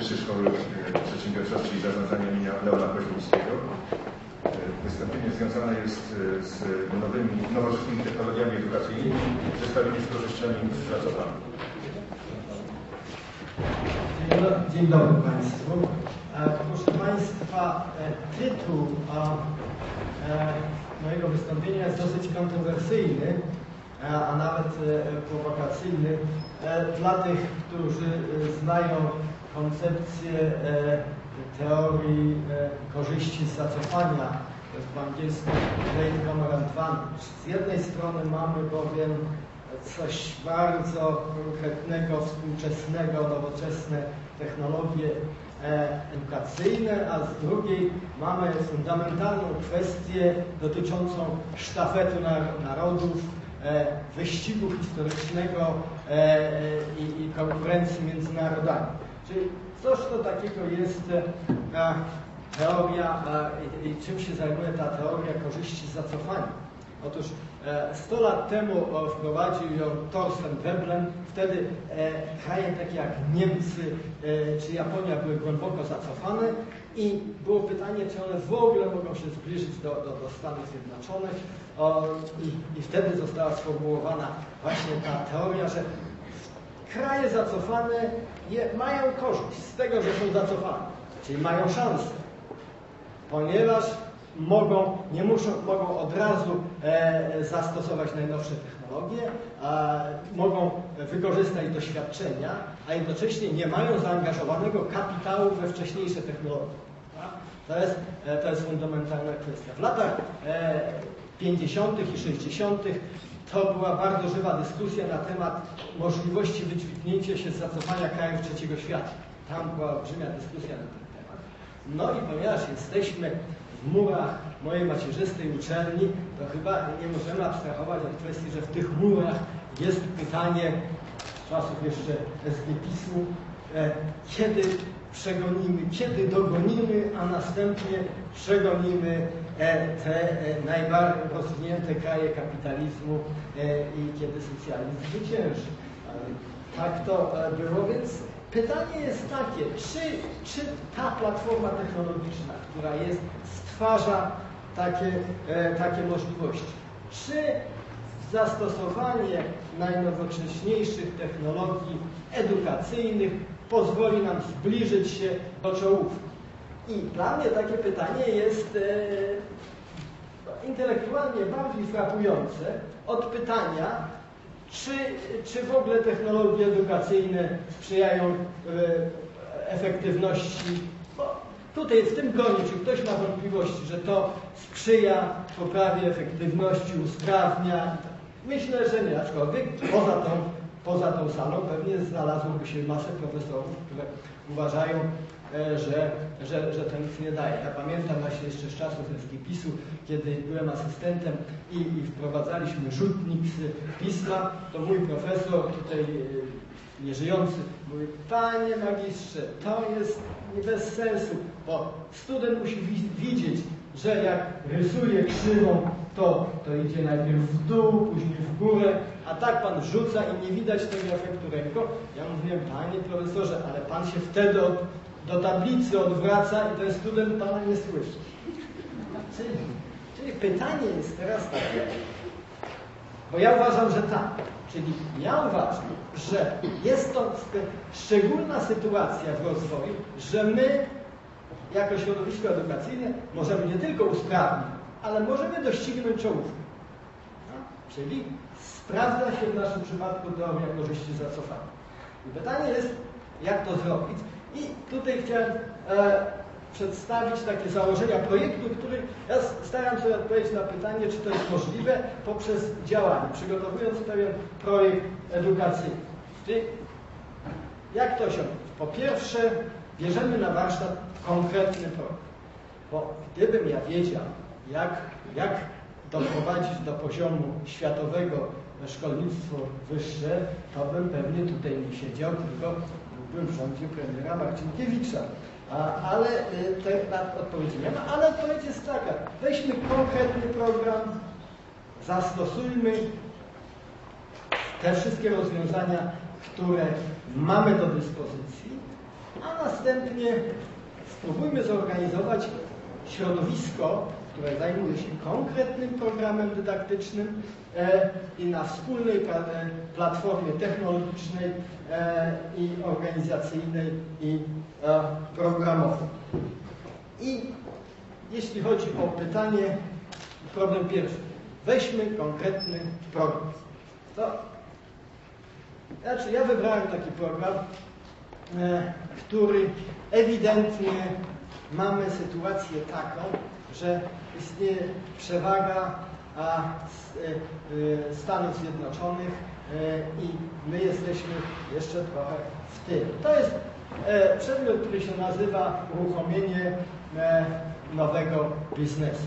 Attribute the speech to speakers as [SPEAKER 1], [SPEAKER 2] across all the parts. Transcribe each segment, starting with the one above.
[SPEAKER 1] Wyższej Szkoły Przedsiębiorczości i Zarządzania imienia Leona Koźmińskiego. Wystąpienie związane jest e, z nowymi, nowoczesnymi technologiami edukacyjnymi, zestawienie z korzyściami szacowane.
[SPEAKER 2] Dzień do- Dzień dobry Państwu. E, Proszę Państwa, e, tytuł mojego wystąpienia jest dosyć kontrowersyjny, a nawet prowokacyjny dla tych, którzy znają koncepcję e, teorii e, korzyści z zacofania, Comer Advantage. Z jednej strony mamy bowiem coś bardzo konkretnego, współczesnego, nowoczesne technologie e, edukacyjne, a z drugiej mamy fundamentalną kwestię dotyczącą sztafetu nar- narodów, wyścigu historycznego i konkurencji między narodami. Czyli coś to takiego jest e, teoria e, i, i czym się zajmuje ta teoria korzyści z zacofania. Otóż e, 100 lat temu wprowadził ją Thorsten Veblen. Wtedy e, kraje takie jak Niemcy e, czy Japonia były głęboko zacofane i było pytanie, czy one w ogóle mogą się zbliżyć do, do, do Stanów Zjednoczonych. I, I wtedy została sformułowana właśnie ta teoria, że kraje zacofane je, mają korzyść z tego, że są zacofane, czyli mają szansę ponieważ mogą, nie muszą, mogą od razu e, zastosować najnowsze technologie, a, mogą wykorzystać doświadczenia, a jednocześnie nie mają zaangażowanego kapitału we wcześniejsze technologie. Tak? To, jest, e, to jest fundamentalna kwestia. W latach e, 50. i 60. to była bardzo żywa dyskusja na temat możliwości wydźwignięcia się z zacofania krajów trzeciego świata. Tam była olbrzymia dyskusja na ten temat. No i ponieważ jesteśmy w murach mojej macierzystej uczelni, to chyba nie możemy abstrahować od kwestii, że w tych murach jest pytanie czasów jeszcze SGPiS-u, e, kiedy przegonimy, kiedy dogonimy, a następnie przegonimy e, te e, najbardziej rozwinięte kraje kapitalizmu i kiedy socjalizm zwycięży. Tak to było, więc pytanie jest takie, czy, czy ta platforma technologiczna, która jest, stwarza takie, takie możliwości, czy zastosowanie najnowocześniejszych technologii edukacyjnych pozwoli nam zbliżyć się do czołówki. I dla mnie takie pytanie jest e, intelektualnie bardziej frapujące od pytania, czy, czy w ogóle technologie edukacyjne sprzyjają e, efektywności. Bo tutaj w tym gronie, czy ktoś ma wątpliwości, że to sprzyja poprawie efektywności, usprawnia. Myślę, że nie, aczkolwiek poza tą, poza tą salą pewnie znalazłoby się masę profesorów, które uważają, e, że, że, że to nic nie daje. Ja pamiętam właśnie jeszcze z czasów SGPiS-u, kiedy byłem asystentem i, i wprowadzaliśmy rzutnik z pisma, to mój profesor tutaj e, nieżyjący mówi, panie magistrze, to jest bez sensu, bo student musi wi- widzieć, że jak rysuje krzywą, to, to idzie najpierw w dół, później w górę, a tak pan rzuca i nie widać tego efektu ręką. Ja mówiłem, panie profesorze, ale pan się wtedy od, do tablicy odwraca i ten student pana nie słyszy. Czyli, czyli pytanie jest teraz takie, bo ja uważam, że tak. Czyli ja uważam, że jest to szczególna sytuacja w rozwoju, że my jako środowisko edukacyjne możemy nie tylko usprawnić, ale możemy doścignąć czołówkę. No, Czyli sprawdza się w naszym przypadku teoria korzyści zacofania. I pytanie jest, jak to zrobić? I tutaj chciałem e, przedstawić takie założenia projektu, który ja staram się odpowiedzieć na pytanie, czy to jest możliwe poprzez działanie, przygotowując pewien projekt edukacyjny. Czyli jak to się Po pierwsze, bierzemy na warsztat konkretny projekt. Bo gdybym ja wiedział, jak, jak doprowadzić do poziomu światowego szkolnictwo wyższe, to bym pewnie tutaj nie siedział, tylko byłbym w rządzie premiera Marcinkiewicza. A, ale y, te, na odpowiedzi nie ma, ale odpowiedź jest taka. Weźmy konkretny program, zastosujmy te wszystkie rozwiązania, które mamy do dyspozycji a następnie spróbujmy zorganizować środowisko, które zajmuje się konkretnym programem dydaktycznym e, i na wspólnej e, platformie technologicznej e, i organizacyjnej i programowej. I jeśli chodzi o pytanie, problem pierwszy. Weźmy konkretny program. To, znaczy ja wybrałem taki program, który ewidentnie mamy sytuację taką, że istnieje przewaga a, e, e, Stanów Zjednoczonych e, i my jesteśmy jeszcze trochę w tył. To jest przedmiot, który się nazywa uruchomienie nowego biznesu.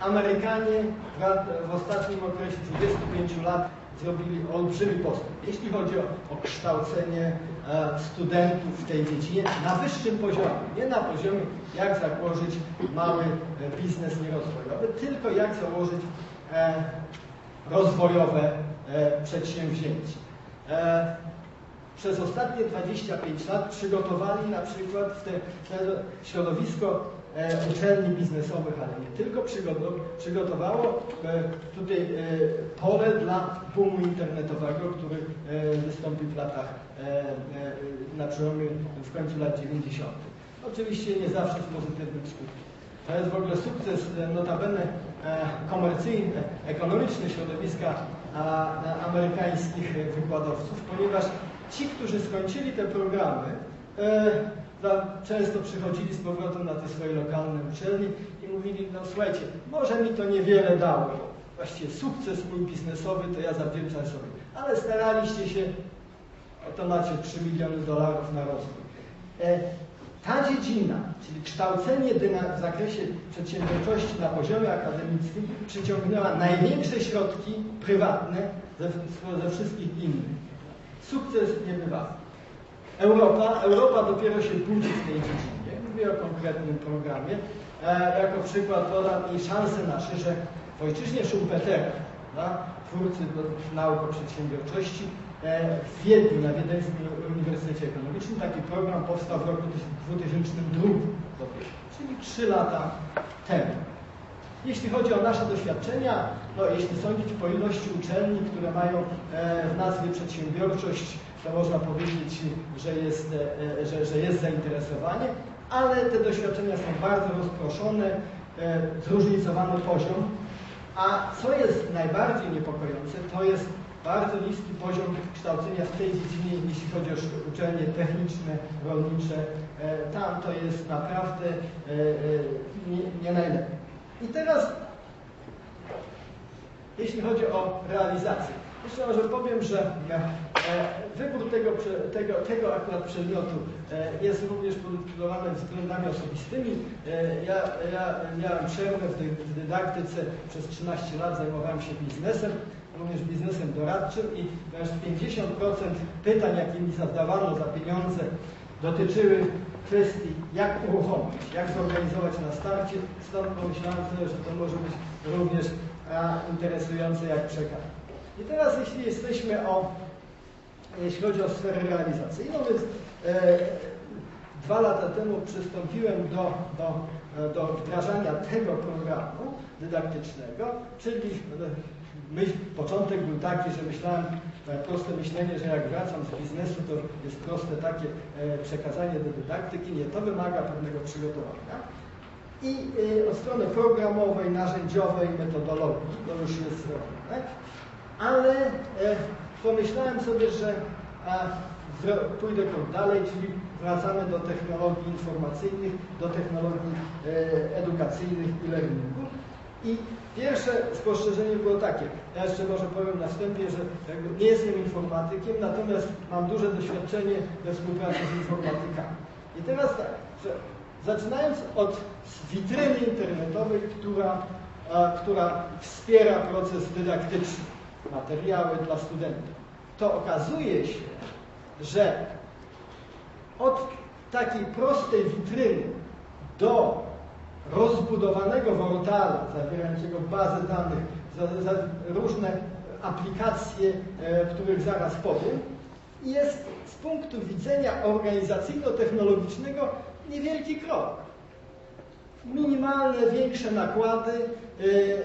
[SPEAKER 2] Amerykanie w- ostatnim okresie 25 lat zrobili olbrzymi postęp. Jeśli chodzi o, o kształcenie studentów w tej dziedzinie na wyższym poziomie, nie na poziomie jak założyć mały e, biznes nierozwojowy, tylko jak założyć e, rozwojowe e, przedsięwzięcie. Przez ostatnie 25 lat przygotowali na przykład w te, środowisko uczelni biznesowych, ale nie tylko przygotow, przygotowało tutaj pole dla boomu internetowego, który wystąpił w latach na przełomie w końcu lat 90. Oczywiście nie zawsze z pozytywnym skutkiem. To jest w ogóle sukces e, notabene e, komercyjny, ekonomiczny środowiska amerykańskich wykładowców, ponieważ ci, którzy skończyli te programy, e, często przychodzili z powrotem na te swoje lokalne uczelnie i mówili, no słuchajcie, może mi to niewiele dało, właściwie sukces mój biznesowy to ja zawdzięczam sobie, ale staraliście się, oto macie 3 miliony dolarów na rozwój. Ta dziedzina, czyli kształcenie w zakresie przedsiębiorczości na poziomie akademickim, przyciągnęła największe środki prywatne ze, ze wszystkich innych. Sukces niebywały. Europa, Europa dopiero się budzi w tej dziedzinie. Mówię o konkretnym programie. E, jako przykład podam i szanse nasze, że w ojczyźnie Schumpetera, twórcy nauk o przedsiębiorczości, w Wiedniu, na Wiedeńskim Uniwersytecie Ekonomicznym, taki program powstał w roku 2002 dopiero, czyli 3 lata temu. Jeśli chodzi o nasze doświadczenia, no jeśli sądzić po ilości uczelni, które mają e, w nazwie przedsiębiorczość, to można powiedzieć, że jest, e, że, że jest zainteresowanie, ale te doświadczenia są bardzo rozproszone, e, zróżnicowany poziom. A co jest najbardziej niepokojące, to jest bardzo niski poziom kształcenia w tej dziedzinie, jeśli chodzi o uczelnie techniczne, rolnicze. E, Tam to jest naprawdę e, e, nie, nie najlepiej. I teraz, jeśli chodzi o realizację, jeszcze może powiem, że e, wybór tego, tego, tego akurat przedmiotu e, jest również podyktowany względami osobistymi. E, Ja, ja miałem przerwę w, dy- w dydaktyce, przez 13 lat zajmowałem się biznesem, również biznesem doradczym i aż 50% pytań, jakie mi zadawano za pieniądze, dotyczyły kwestii, jak uruchomić, jak zorganizować na starcie. Stąd pomyślałem że to może być również interesujące jak przekaz. I teraz jeśli jesteśmy o, jeśli chodzi o sferę realizacyjną, więc e, dwa lata temu przystąpiłem do, do, do wdrażania tego programu dydaktycznego, czyli e, myśl, początek był taki, że myślałem, e, proste myślenie, że jak wracam z biznesu, to jest proste takie e, przekazanie do dydaktyki. Nie, to wymaga pewnego przygotowania. I e, od strony programowej, narzędziowej, metodologii, to już jest zrobione. Ale e, pomyślałem sobie, że pójdę krok dalej, czyli wracamy do technologii informacyjnych, do technologii e, edukacyjnych i learningu. I pierwsze spostrzeżenie było takie, ja jeszcze może powiem na wstępie, że nie jestem informatykiem, natomiast mam duże doświadczenie we współpracy z informatykami. I teraz tak, że zaczynając od witryny internetowej, która, a, która wspiera proces dydaktyczny, materiały dla studentów, to okazuje się, że od takiej prostej witryny do rozbudowanego portala zawierającego bazę danych, za, za różne aplikacje, e, których zaraz powiem, jest z punktu widzenia organizacyjno-technologicznego niewielki krok. Minimalne, większe nakłady, yy, yy,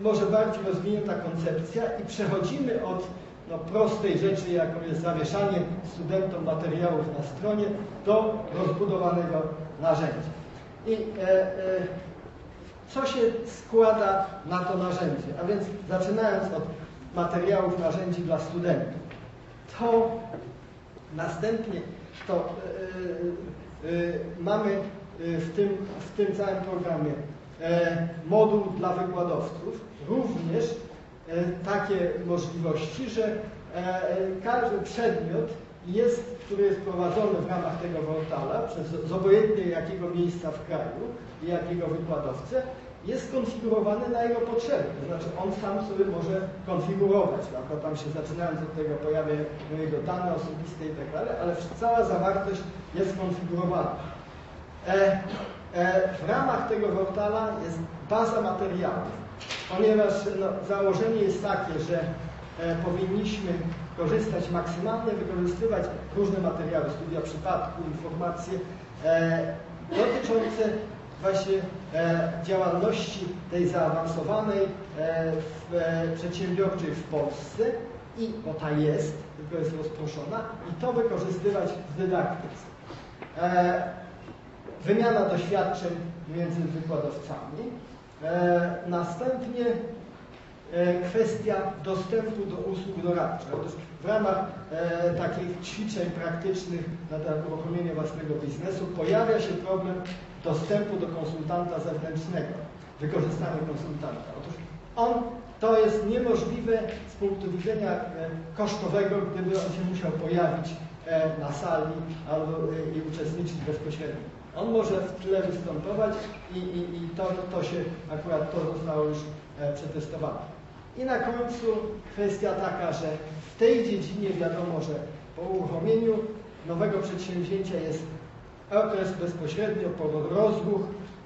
[SPEAKER 2] może bardziej rozwinięta koncepcja i przechodzimy od no, prostej rzeczy, jaką jest zawieszanie studentom materiałów na stronie, do rozbudowanego narzędzia. I e, e, co się składa na to narzędzie? A więc zaczynając od materiałów, narzędzi dla studentów, to następnie to e, e, mamy w tym, w tym całym programie e, moduł dla wykładowców, również e, takie możliwości, że e, każdy przedmiot jest, który jest prowadzony w ramach tego portala przez obojętnie jakiego miejsca w kraju i jakiego wykładowcę, jest konfigurowany na jego potrzeby. To znaczy on sam sobie może konfigurować. Prawda? Tam się zaczynając od tego pojawia jego dane osobiste i tak dalej, ale cała zawartość jest konfigurowana. E, e, w ramach tego portala jest baza materiałów, ponieważ no, założenie jest takie, że e, powinniśmy korzystać maksymalnie, wykorzystywać różne materiały, studia przypadku, informacje dotyczące właśnie działalności tej zaawansowanej w, przedsiębiorczej w Polsce i bo ta jest, tylko jest rozproszona i to wykorzystywać w dydaktyce. Wymiana doświadczeń między wykładowcami. E, następnie e, kwestia dostępu do usług doradczych. Otóż w ramach e, takich ćwiczeń praktycznych na temat uruchomienia własnego biznesu pojawia się problem dostępu do konsultanta zewnętrznego, wykorzystania konsultanta. Otóż on to jest niemożliwe z punktu widzenia kosztowego, gdyby on się musiał pojawić na sali albo i uczestniczyć bezpośrednio. On może w tle występować i, i, i to, to się akurat to zostało już przetestowane. I na końcu kwestia taka, że w tej dziedzinie wiadomo, że po uruchomieniu nowego przedsięwzięcia jest okres bezpośrednio po rozruch,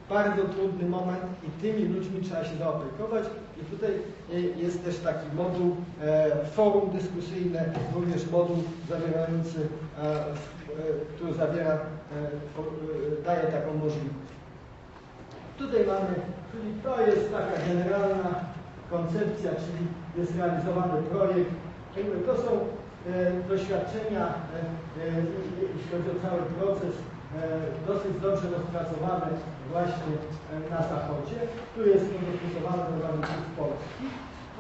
[SPEAKER 2] bardzo trudny moment i tymi ludźmi trzeba się zaopiekować. I tutaj e, jest też taki moduł, e, forum dyskusyjne, również moduł zawierający, e, który zawiera, daje taką możliwość. Tutaj mamy, czyli to jest taka generalna koncepcja, czyli jest realizowany projekt. To są doświadczenia, jeśli chodzi o cały proces, dosyć dobrze rozpracowane właśnie e, na Zachodzie. Tu jest dostosowany do warunków Polski.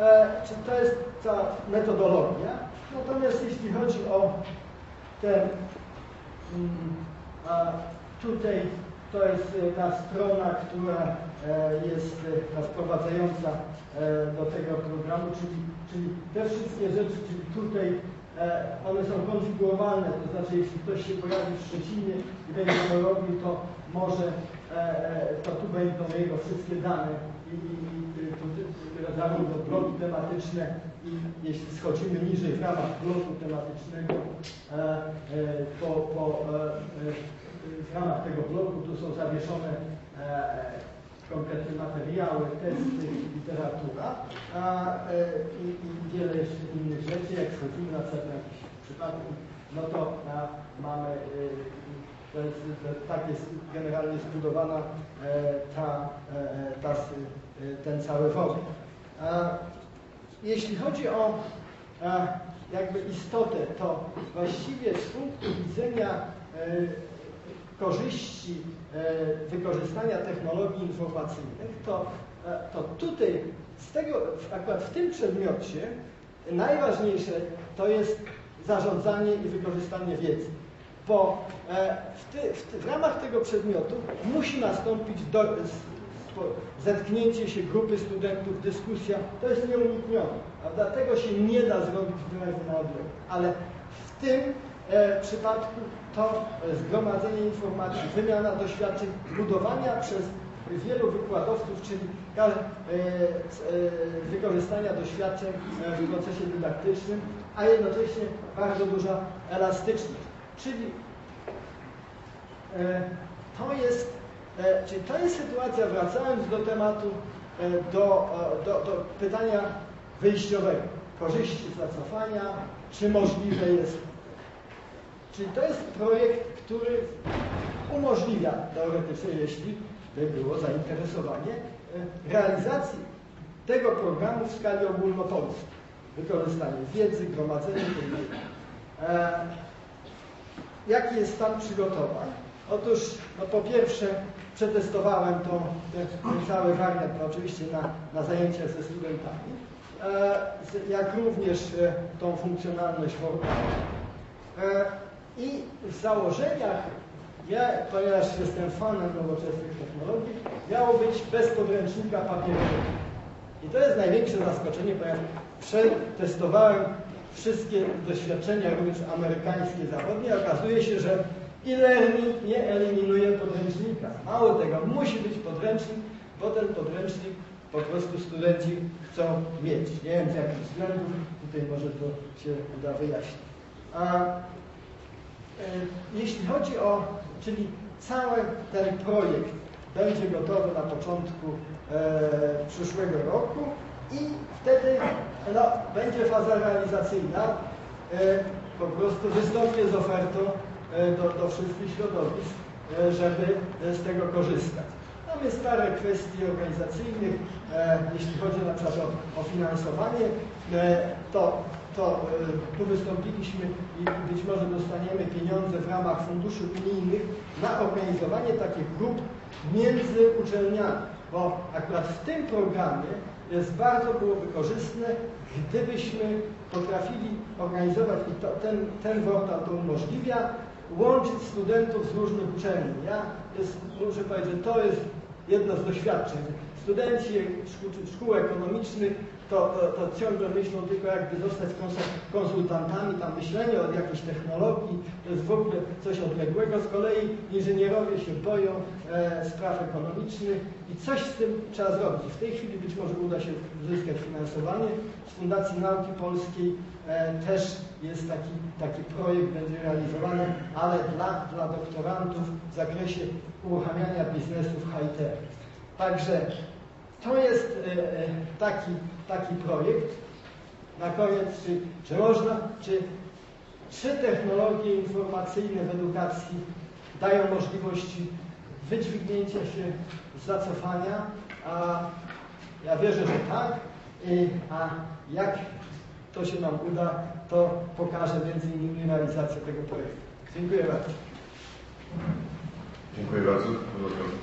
[SPEAKER 2] E, czy to jest ta metodologia? Natomiast jeśli chodzi o ten, mm, tutaj to jest e, ta strona, która jest ta wprowadzająca do tego programu, czyli, czyli te wszystkie rzeczy, czyli tutaj one są konfigurowalne, to znaczy jeśli ktoś się pojawi w Szczecinie i będzie to robił, to może E, e, to tu będą jego wszystkie dane i zarówno bloki tematyczne i jeśli schodzimy niżej w ramach bloku tematycznego, e, po, po, w ramach tego bloku tu są zawieszone konkretne materiały, testy, literatura a, i, i wiele jeszcze innych rzeczy. Jak schodzimy na przykład na jakiś przypadku, no to a, mamy to jest, to, tak jest generalnie zbudowana e, ta, e, ta, ten cały wątek. Jeśli chodzi o jakby istotę, to właściwie z punktu widzenia e, korzyści wykorzystania technologii informacyjnych, to, to tutaj z tego, akurat w tym przedmiocie najważniejsze to jest zarządzanie i wykorzystanie wiedzy. Bo e, w, ty, w, ty, w, ramach tego przedmiotu musi nastąpić do, zetknięcie się grupy studentów, dyskusja, to jest nieuniknione. Prawda? Tego się nie da zrobić wyraźnie na odległość. Ale w tym e, przypadku to zgromadzenie informacji, wymiana doświadczeń, budowania przez wielu wykładowców, czyli e, e, wykorzystania doświadczeń e, w procesie dydaktycznym, a jednocześnie bardzo duża elastyczność. Czyli e, to jest, e, czyli to jest sytuacja, wracając do tematu, e, do, do, do pytania wyjściowego. Korzyści zacofania, czy możliwe jest Czyli to jest projekt, który umożliwia teoretycznie, jeśli by było zainteresowanie, e, realizacji tego programu w skali ogólnopolskiej. Wykorzystanie wiedzy, gromadzenie wiedzy. E, Jaki jest stan przygotowań? Otóż, no po pierwsze, przetestowałem to, ten, cały wariant, no oczywiście na, na zajęciach ze studentami, e, jak również e, tą funkcjonalność portalu. E, I w założeniach, ja, ponieważ jestem fanem nowoczesnych technologii, miało być bez podręcznika papierowego. I to jest największe zaskoczenie, ponieważ przetestowałem wszystkie doświadczenia, również amerykańskie, zachodnie. Okazuje się, że e-learning nie eliminuje podręcznika. Mało tego, musi być podręcznik, bo ten podręcznik po prostu studenci chcą mieć. Nie wiem z jakich względów, tutaj może to się uda wyjaśnić. A, e, jeśli chodzi o, czyli cały ten projekt będzie gotowy na początku e, przyszłego roku i wtedy no, będzie faza realizacyjna. E, po prostu wystąpię z ofertą do, do wszystkich środowisk, e, żeby e, z tego korzystać. Tam jest parę kwestii organizacyjnych, e, jeśli chodzi na przykład o, o finansowanie, e, to, to e, tu wystąpiliśmy i być może dostaniemy pieniądze w ramach funduszy unijnych na organizowanie takich grup między uczelniami, bo akurat w tym programie jest bardzo byłoby korzystne, gdybyśmy potrafili organizować, i to, ten, ten portal to umożliwia, łączyć studentów z różnych uczelni. Ja jest, muszę powiedzieć, że to jest jedno z doświadczeń. Studenci szkół, ekonomicznych to, to, to ciągle myślą tylko jakby zostać konsul- konsultantami, tam myślenie o jakiejś technologii, to jest w ogóle coś odległego. Z kolei inżynierowie się boją e, spraw ekonomicznych i coś z tym trzeba zrobić. W tej chwili być może uda się uzyskać finansowanie. Z Fundacji Nauki Polskiej e, też jest taki, taki projekt, będzie realizowany, ale dla, dla doktorantów w zakresie uruchamiania biznesów high-tech. Także to jest e, e, taki, taki projekt. Na koniec, czy, czy można, czy, czy technologie informacyjne w edukacji dają możliwości wydźwignięcia się z zacofania? A ja wierzę, że tak. A jak to się nam uda, to pokaże między innymi realizacja tego projektu. Dziękuję bardzo.
[SPEAKER 1] Dziękuję bardzo.